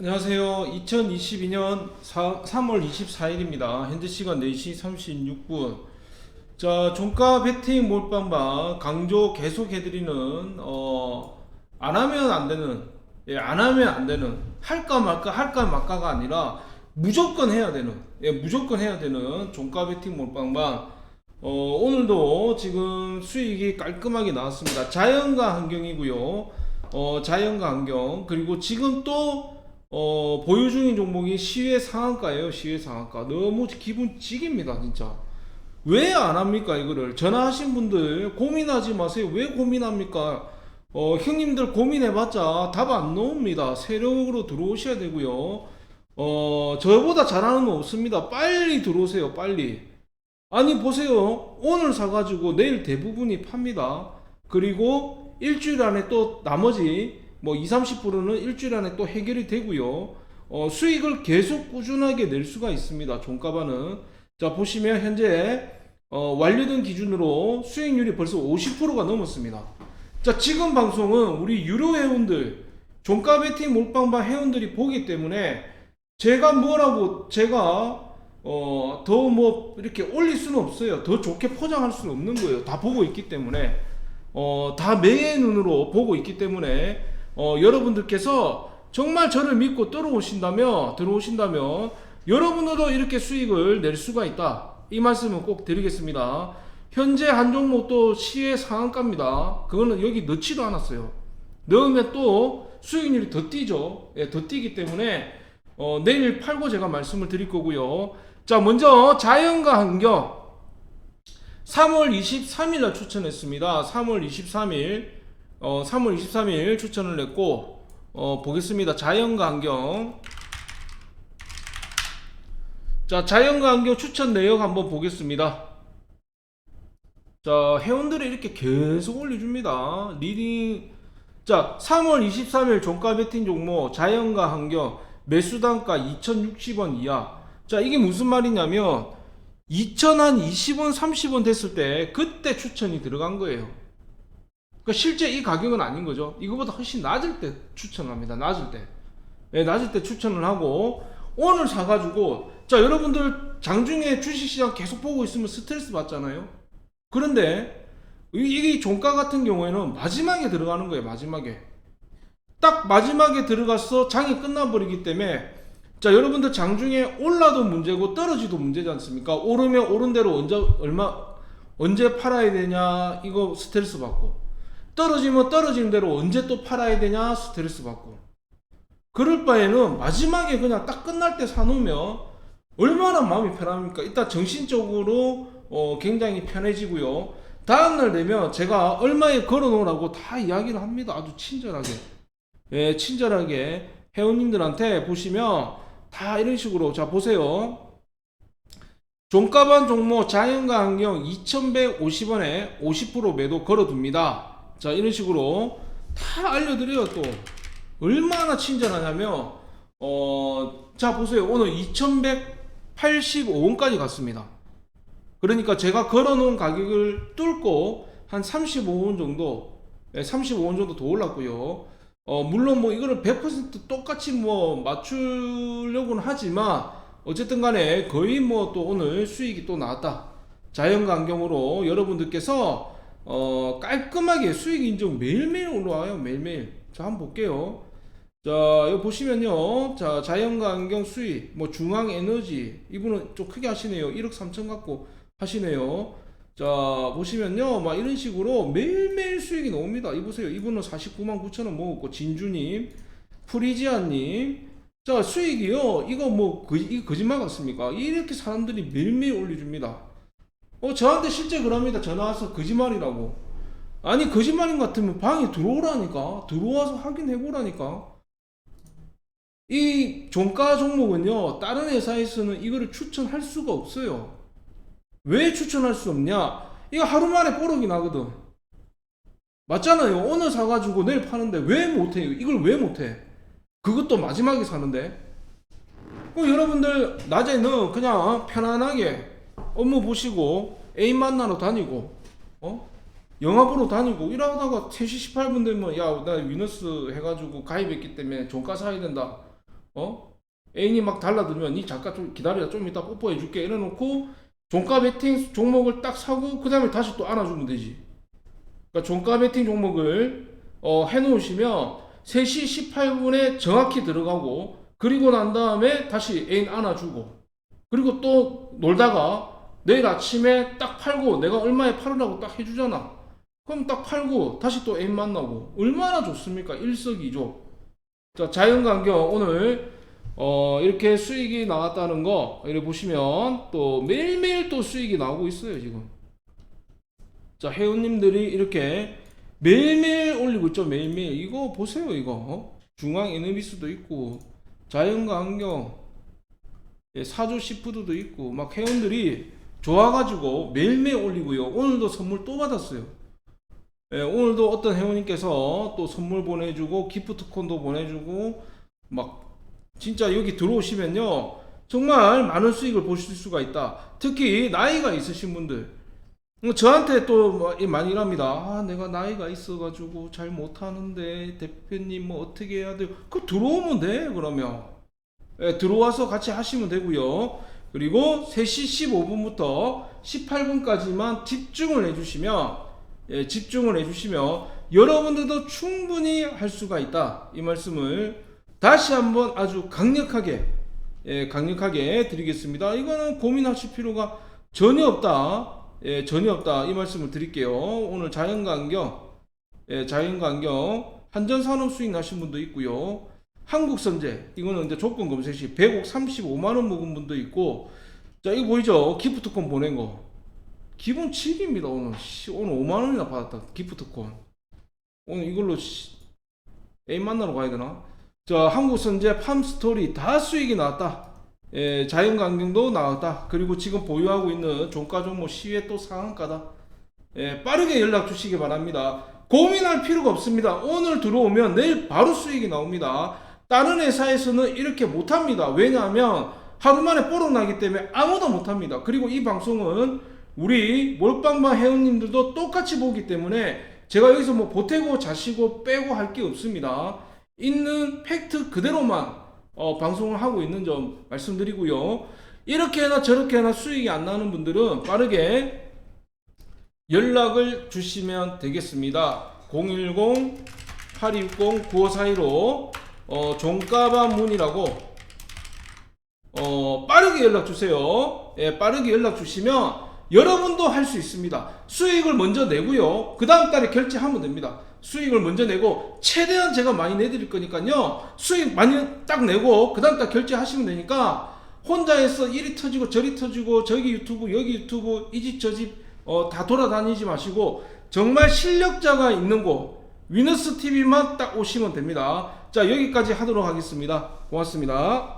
안녕하세요. 2022년 3월 24일입니다. 현재 시간 4시 36분. 자, 종가 베팅 몰빵방 강조 계속 해드리는, 어, 안 하면 안 되는, 예, 안 하면 안 되는, 할까 말까, 할까 말까가 아니라 무조건 해야 되는, 예, 무조건 해야 되는 종가 베팅 몰빵방. 어, 오늘도 지금 수익이 깔끔하게 나왔습니다. 자연과 환경이고요. 어, 자연과 환경. 그리고 지금 또 어, 보유 중인 종목이 시외 상한가예요. 시외 상한가. 너무 기분 지깁니다, 진짜. 왜 안 합니까, 이거를? 전화하신 분들 고민하지 마세요. 왜 고민합니까? 어, 형님들 고민해봤자 답 안 나옵니다. 세력으로 들어오셔야 되고요. 어, 저보다 잘하는 거 없습니다. 빨리 들어오세요, 빨리. 아니, 보세요. 오늘 사가지고 내일 대부분이 팝니다. 그리고 일주일 안에 또 나머지 뭐 20, 30%는 일주일 안에 또 해결이 되고요. 어, 수익을 계속 꾸준하게 낼 수가 있습니다. 종가반은. 자, 보시면 현재 어, 완료된 기준으로 수익률이 벌써 50%가 넘었습니다. 자, 지금 방송은 우리 유료 회원들, 종가 베팅 몰빵방 회원들이 보기 때문에 제가 뭐라고 제가 어, 더 뭐 이렇게 올릴 수는 없어요. 더 좋게 포장할 수는 없는 거예요. 다 보고 있기 때문에. 어, 다 매의 눈으로 보고 있기 때문에 어, 여러분들께서 정말 저를 믿고 들어오신다면 들어오신다면 여러분들도 이렇게 수익을 낼 수가 있다. 이 말씀은 꼭 드리겠습니다. 현재 한 종목도 시의 상한가입니다. 그거는 여기 넣지도 않았어요. 넣으면 또 수익률이 더 뛰죠. 예, 더 뛰기 때문에 어, 내일 팔고 제가 말씀을 드릴 거고요. 자, 먼저 자연과 환경 3월 23일 날 추천했습니다. 3월 23일, 어, 3월 23일 추천을 했고, 어, 보겠습니다. 자연과 환경. 자, 자연과 환경 추천 내역 한번 보겠습니다. 자, 회원들이 이렇게 계속 올려줍니다. 리딩. 자, 3월 23일 종가 베팅 종목, 자연과 환경, 매수 단가 2,060원 이하. 자, 이게 무슨 말이냐면, 2020원, 30원 됐을 때 그때 추천이 들어간 거예요. 그러니까 실제 이 가격은 아닌 거죠. 이거보다 훨씬 낮을 때 추천합니다. 낮을 때. 네, 낮을 때 추천을 하고 오늘 사가지고 자 여러분들 장중에 주식시장 계속 보고 있으면 스트레스 받잖아요. 그런데 이- 이게 종가 같은 경우에는 마지막에 들어가는 거예요. 마지막에 딱 마지막에 들어가서 장이 끝나버리기 때문에 자 여러분들 장중에 올라도 문제고 떨어지도 문제지 않습니까? 오르면 오른 대로 언제 얼마 언제 팔아야 되냐 이거 스트레스 받고 떨어지면 떨어지는 대로 언제 또 팔아야 되냐 스트레스 받고 그럴 바에는 마지막에 그냥 딱 끝날 때 사놓으면 얼마나 마음이 편합니까? 일단 정신적으로 어, 굉장히 편해지고요. 다음날 되면 제가 얼마에 걸어놓으라고 다 이야기를 합니다. 아주 친절하게. 예, 친절하게 회원님들한테 보시면 다 이런 식으로 자 보세요. 종가반 종목 자연과 환경 2150원에 50% 매도 걸어둡니다. 자 이런 식으로 다 알려드려요 또 얼마나 친절하냐면 어 자 보세요 오늘 2185원까지 갔습니다. 그러니까 제가 걸어놓은 가격을 뚫고 한 35원 정도, 예, 35원 정도 더 올랐고요. 어, 물론 뭐 이거를 100% 똑같이 뭐 맞추려고는 하지만 어쨌든 간에 거의 뭐 또 오늘 수익이 또 나왔다. 자연광경으로 여러분들께서 어, 깔끔하게 수익 인증 매일매일 올라와요. 매일매일. 자, 한번 볼게요. 자, 여기 보시면요. 자, 자연광경 수익, 뭐 중앙에너지. 이분은 좀 크게 하시네요. 1억 3천 갖고 하시네요. 자, 보시면요. 막 이런 식으로 매일매일 수익이 나옵니다. 이 보세요. 이분은 49만 9천 원 먹었고, 진주님, 프리지아님. 자, 수익이요. 이거 뭐, 거, 이거 거짓말 같습니까? 이렇게 사람들이 매일매일 올려줍니다. 어, 저한테 실제 그럽니다. 전화 와서 거짓말이라고. 아니, 거짓말인 것 같으면 방에 들어오라니까. 들어와서 확인해보라니까. 이 종가 종목은요, 다른 회사에서는 이거를 추천할 수가 없어요. 왜 추천할 수 없냐? 이거 하루 만에 뽀록이 나거든. 맞잖아요. 오늘 사가지고 내일 파는데 왜 못해? 이걸 왜 못해? 그것도 마지막에 사는데. 어, 여러분들 낮에는 그냥 편안하게 업무 보시고 애인 만나러 다니고 어? 영화 보러 다니고 이러다가 3시 18분 되면 야 나 위너스 해가지고 가입했기 때문에 종가 사야 된다. 어? 애인이 막 달라들면 이 잠깐 좀 기다려 좀 이따 뽀뽀해 줄게 이래놓고 종가 베팅 종목을 딱 사고 그 다음에 다시 또 안아주면 되지 그러니까 종가 베팅 종목을 어, 해놓으시면 3시 18분에 정확히 들어가고 그리고 난 다음에 다시 애인 안아주고 그리고 또 놀다가 내일 아침에 딱 팔고 내가 얼마에 팔으라고 딱 해주잖아. 그럼 딱 팔고 다시 또 애인 만나고 얼마나 좋습니까? 일석이조. 자 자연강경 오늘 어, 이렇게 수익이 나왔다는 거 이렇게 보시면 또 매일매일 또 수익이 나오고 있어요 지금. 자 회원님들이 이렇게 매일매일 올리고 있죠 매일매일. 이거 보세요 이거. 어? 중앙 에너비스도 있고 자연강경 예, 사조 시푸드도 있고 막 회원들이 좋아가지고 매일매일 올리고요. 오늘도 선물 또 받았어요. 예, 오늘도 어떤 회원님께서 또 선물 보내주고 기프트콘도 보내주고 막 진짜 여기 들어오시면요. 정말 많은 수익을 보실 수가 있다. 특히 나이가 있으신 분들. 어, 저한테 또뭐 많이 일합니다. 아 내가 나이가 있어가지고 잘 못하는데 대표님 뭐 어떻게 해야 돼요? 그 들어오면 돼 그러면. 예, 들어와서 같이 하시면 되고요 그리고 3시 15분부터 18분까지만 집중을 해주시면 예, 집중을 해주시면 여러분들도 충분히 할 수가 있다 이 말씀을 다시 한번 아주 강력하게 예, 강력하게 드리겠습니다. 이거는 고민하실 필요가 전혀 없다. 예, 전혀 없다. 이 말씀을 드릴게요. 오늘 자연강경, 예, 자연강경 한전산업 수익 나신 분도 있고요. 한국선제 이거는 이제 조건 검색 시 100억 35만 원 먹은 분도 있고, 자 이거 보이죠? 기프트콘 보낸 거. 기본 7입니다 오늘. 씨, 오늘 5만 원이나 받았다. 기프트콘. 오늘 이걸로 씨, 애인 만나러 가야 되나? 자, 한국선제 팜스토리 다 수익이 나왔다. 예, 자연강경도 나왔다. 그리고 지금 보유하고 있는 종가 종목 시외 또 상한가다. 예, 빠르게 연락 주시기 바랍니다. 고민할 필요가 없습니다. 오늘 들어오면 내일 바로 수익이 나옵니다. 다른 회사에서는 이렇게 못합니다. 왜냐하면 하루 만에 뽀록 나기 때문에 아무도 못합니다. 그리고 이 방송은 우리 몰빵방 회원님들도 똑같이 보기 때문에 제가 여기서 뭐 보태고 자시고 빼고 할 게 없습니다. 있는 팩트 그대로만 어, 방송을 하고 있는 점 말씀드리고요. 이렇게 하나 저렇게 하나 수익이 안 나는 분들은 빠르게 연락을 주시면 되겠습니다. 010-860-9542로 어, 종가반 문이라고 어, 빠르게 연락 주세요. 예, 빠르게 연락 주시면 여러분도 할 수 있습니다. 수익을 먼저 내고요. 그 다음 달에 결제하면 됩니다. 수익을 먼저 내고 최대한 제가 많이 내드릴 거니까요. 수익 많이 딱 내고 그 다음 달 결제하시면 되니까 혼자 해서 이리 터지고 저리 터지고 저기 유튜브 여기 유튜브 이 집 저집 어, 다 돌아다니지 마시고 정말 실력자가 있는 곳 위너스 TV만 딱 오시면 됩니다. 자 여기까지 하도록 하겠습니다. 고맙습니다.